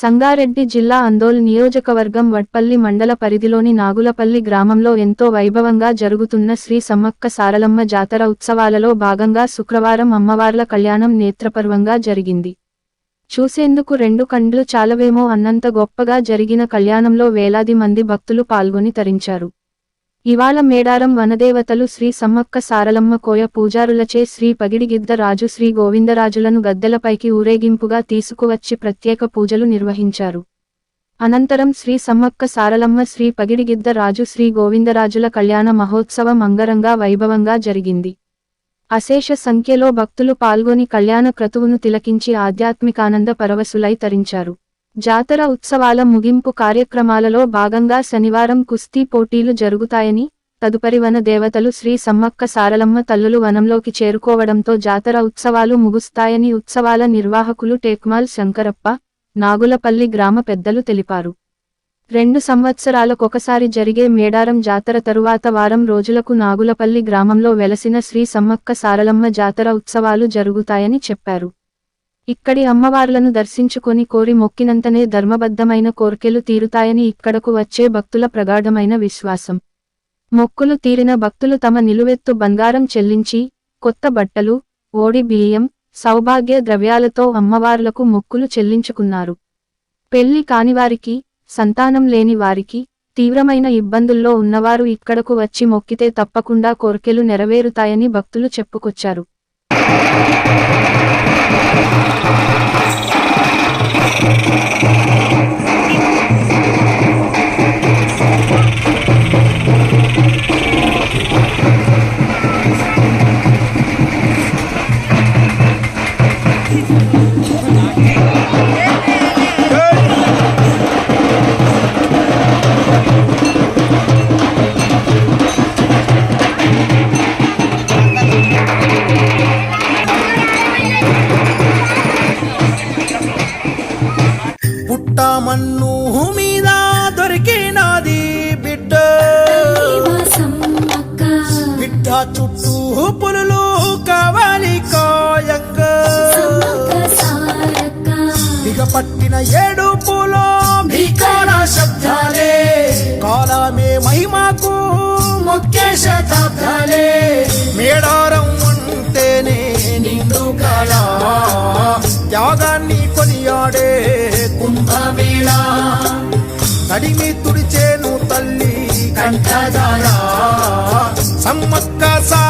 సంగారెడ్డి జిల్లా అందోల్ నియోజకవర్గం వడ్పల్లి మండల పరిధిలోని నాగులపల్లి గ్రామంలో ఎంతో వైభవంగా జరుగుతున్న శ్రీ సమ్మక్క సారలమ్మ జాతర ఉత్సవాలలో భాగంగా శుక్రవారం అమ్మవార్ల కళ్యాణం నేత్రపర్వంగా జరిగింది. చూసేందుకు రెండు కండ్లు చాలవేమో అన్నంత గొప్పగా జరిగిన కళ్యాణంలో వేలాది మంది భక్తులు పాల్గొని తరించారు. ఇవాళ మేడారం వనదేవతలు శ్రీ సమ్మక్క సారలమ్మ కోయ పూజారులచే శ్రీ పగిడిగిద్ద రాజు శ్రీ గోవిందరాజులను గద్దెలపైకి ఊరేగింపుగా తీసుకువచ్చి ప్రత్యేక పూజలు నిర్వహించారు. అనంతరం శ్రీ సమ్మక్క సారలమ్మ శ్రీ పగిడిగిద్ద రాజు శ్రీ గోవిందరాజుల కళ్యాణ మహోత్సవం అంగరంగా వైభవంగా జరిగింది. అశేష సంఖ్యలో భక్తులు పాల్గొని కళ్యాణ క్రతువును తిలకించి ఆధ్యాత్మికానంద పరవశులై తరించారు. జాతర ఉత్సవాల ముగింపు కార్యక్రమాలలో భాగంగా శనివారం కుస్తీ పోటీలు జరుగుతాయని తదుపరి వన దేవతలు శ్రీ సమ్మక్క సారలమ్మ తల్లులు వనంలోకి చేరుకోవడంతో జాతర ఉత్సవాలు ముగుస్తాయని ఉత్సవాల నిర్వాహకులు టేక్మాల్ శంకరప్ప నాగులపల్లి గ్రామ పెద్దలు తెలిపారు. రెండు సంవత్సరాలకొకసారి జరిగే మేడారం జాతర తరువాత వారం రోజులకు నాగులపల్లి గ్రామంలో వెలసిన శ్రీ సమ్మక్క సారలమ్మ జాతర ఉత్సవాలు జరుగుతాయని చెప్పారు. ఇక్కడి అమ్మవార్లను దర్శించుకొని కోరి మొక్కినంతనే ధర్మబద్ధమైన కోర్కెలు తీరుతాయని ఇక్కడకు వచ్చే భక్తుల ప్రగాఢమైన విశ్వాసం. మొక్కులు తీరిన భక్తులు తమ నిలువెత్తు బంగారం చెల్లించి కొత్త బట్టలు ఓడి బియ్యం సౌభాగ్య ద్రవ్యాలతో అమ్మవార్లకు మొక్కులు చెల్లించుకున్నారు. పెళ్ళి కానివారికి సంతానం లేని వారికి తీవ్రమైన ఇబ్బందుల్లో ఉన్నవారు ఇక్కడకు వచ్చి మొక్కితే తప్పకుండా కోర్కెలు నెరవేరుతాయని భక్తులు చెప్పుకొచ్చారు. పట్టిన ఏడు పూలో భీకార శబ్దాలే. కాలమే మహిమకు ముఖ్య శతాబ్దాలే. మేడారం ఉంటేనే నిండు కాల త్యాగాన్ని కొనియాడే కుంభమేళ. తడిమి తుడిచేను తల్లి కంఠదారా సమ్మక్క సా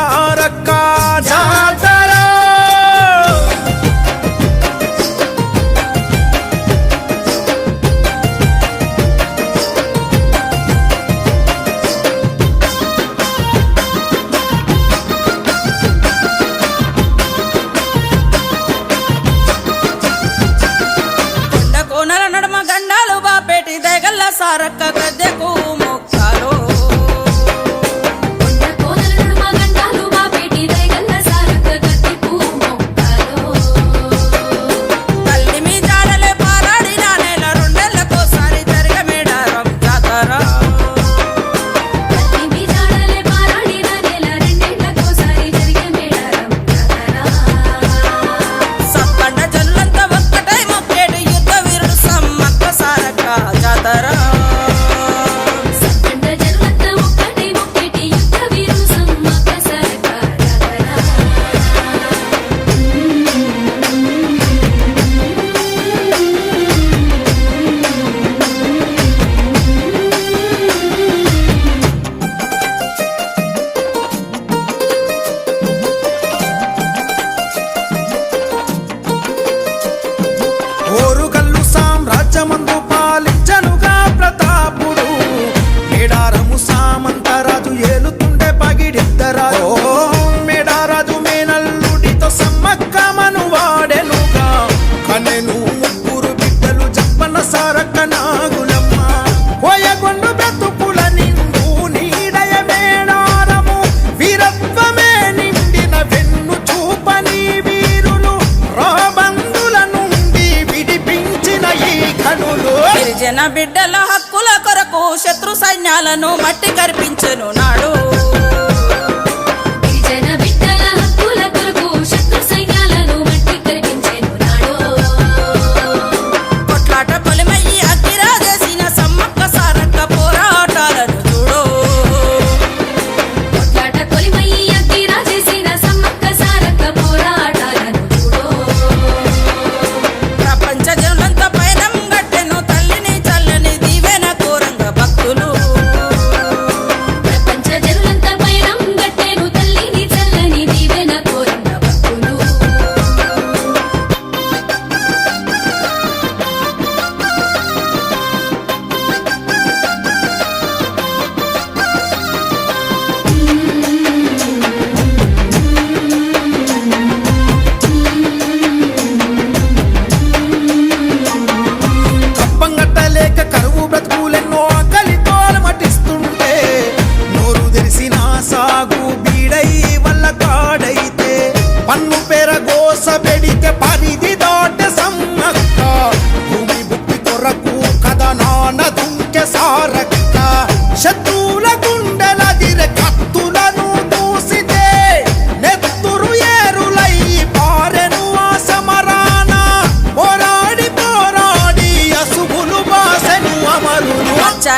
ಮಟ್ಟೆ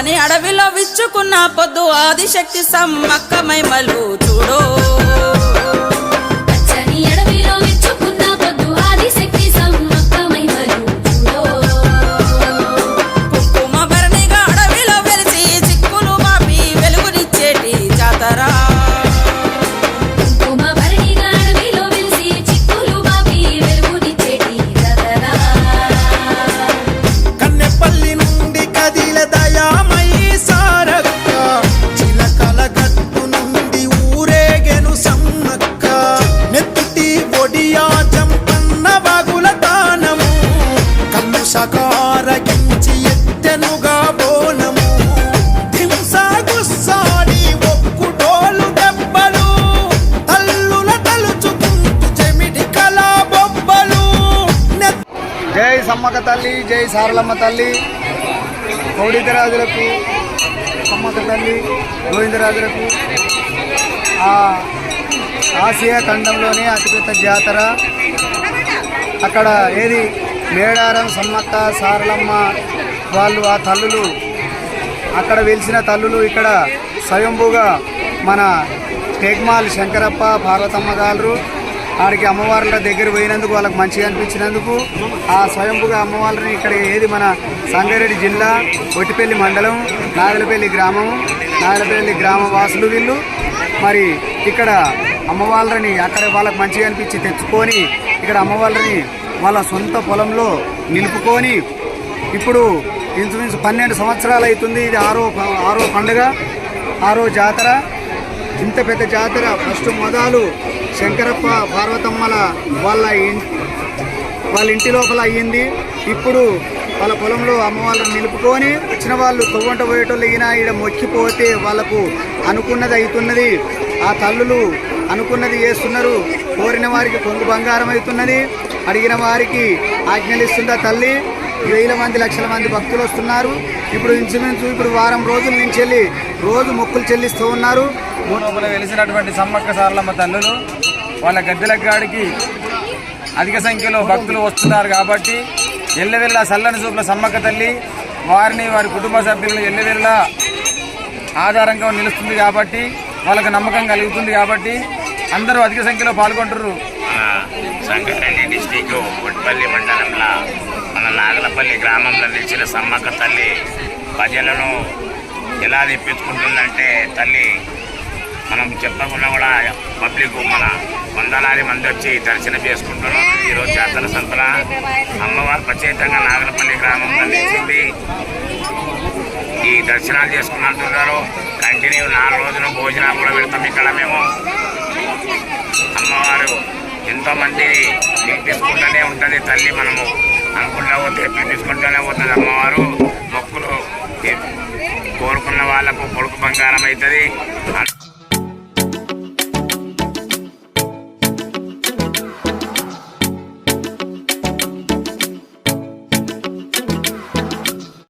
అని అడవిలో విచ్చుకున్న పొద్దు ఆదిశక్తి సమ్మక్కమై మలుచు ఎత్తెనుగా బోనము. హింసా గుస్సాడి ఒక్కుటోలు దెబ్బలు. తల్లుల తలుచుకుంటూ చెమిటి కళా బొబ్బలు. జై సమ్మక తల్లి జై సారలమ్మ తల్లి. కోడితరాజులకు సమ్మక తల్లి గోవిందరాజులకు. ఆ ఆసియా ఖండంలోనే అతిపెద్ద జాతర. అక్కడ ఏది? మేడారం సమ్మక్క సారలమ్మ వాళ్ళు ఆ తల్లులు అక్కడ వెలిసిన తల్లులు ఇక్కడ స్వయంభూగా మన టెగ్మాల్ శంకరప్ప పార్వతమ్మ గారు ఆడికి అమ్మవార్ల దగ్గర పోయినందుకు వాళ్ళకి మంచిగా అనిపించినందుకు ఆ స్వయంభుగా అమ్మవారిని ఇక్కడ ఏది మన సంగారెడ్డి జిల్లా ఒట్టిపల్లి మండలం నాగలపల్లి గ్రామం నాగలపల్లి గ్రామ వాసులు వీళ్ళు. మరి ఇక్కడ అమ్మవాళ్ళని అక్కడ వాళ్ళకి మంచిగా అనిపించి తెచ్చుకొని ఇక్కడ అమ్మవాళ్ళని వాళ్ళ సొంత పొలంలో నిలుపుకొని ఇప్పుడు ఇంచుమించు పన్నెండు సంవత్సరాలు అవుతుంది ఇది ఆరో ఆరో పండుగ ఆరో జాతర. ఇంత పెద్ద జాతర ఫస్ట్ మొదలు శంకరప్ప పార్వతమ్మల వాళ్ళ వాళ్ళ ఇంటి లోపల అయ్యింది. ఇప్పుడు వాళ్ళ పొలంలో అమ్మవాళ్ళని నిలుపుకొని వచ్చిన వాళ్ళు తొవ్వంట పోయేటోళ్ళు అయినా ఈడ మొక్కిపోతే వాళ్ళకు అనుకున్నది అవుతున్నది. ఆ తల్లులు అనుకున్నది చేస్తున్నారు. కోరిన వారికి కొంగు బంగారం అవుతున్నది. అడిగిన వారికి ఆజ్ఞలిస్తుందా తల్లి? వేల మంది లక్షల మంది భక్తులు వస్తున్నారు. ఇప్పుడు ఇంచుమించు ఇప్పుడు వారం రోజుల నుంచి వెళ్ళి రోజు మొక్కులు చెల్లిస్తూ ఉన్నారు. లోపల వెలిసినటువంటి సమ్మక్క సారలమ్మ తల్లులు వాళ్ళ గద్దెల గాడికి అధిక సంఖ్యలో భక్తులు వస్తున్నారు కాబట్టి ఎల్లవెల్ల సల్లని చూపుల సమ్మక్క తల్లి వారిని వారి కుటుంబ సభ్యులను ఎల్లవెల్ల ఆధారంగా నిలుస్తుంది కాబట్టి వాళ్ళకి నమ్మకం కలుగుతుంది కాబట్టి అందరూ అధిక సంఖ్యలో పాల్గొంటారు సంగారెడ్డి డిస్టిక్ మండలంలో నాగలపల్లి గ్రామంలో నిలిచిన సమ్మక్క తల్లి ప్రజలను ఎలా తెప్పించుకుంటుందంటే తల్లి మనం చెప్పకుండా కూడా పబ్లిక్ మన వందలాది మంది వచ్చి దర్శనం చేసుకుంటున్నాం ఈరోజు జాతర సంతల అమ్మవారు ప్రత్యేకంగా నాగలపల్లి గ్రామంలో నిలిచింది. ఈ దర్శనాలు చేసుకున్నంటున్నారు. కంటిన్యూ నాలుగు రోజులు భోజనాలు కూడా పెడతాం ఇక్కడ మేము. అమ్మవారు ఎంతోమంది నిలిపించుకుంటూనే ఉంటుంది తల్లి మనము. అనుకుంటా పోతే తీసుకుంటూనే పోతుంది అమ్మవారు. మొక్కులు కోరుకున్న వాళ్ళకు కొడుకు బంగారం అవుతుంది.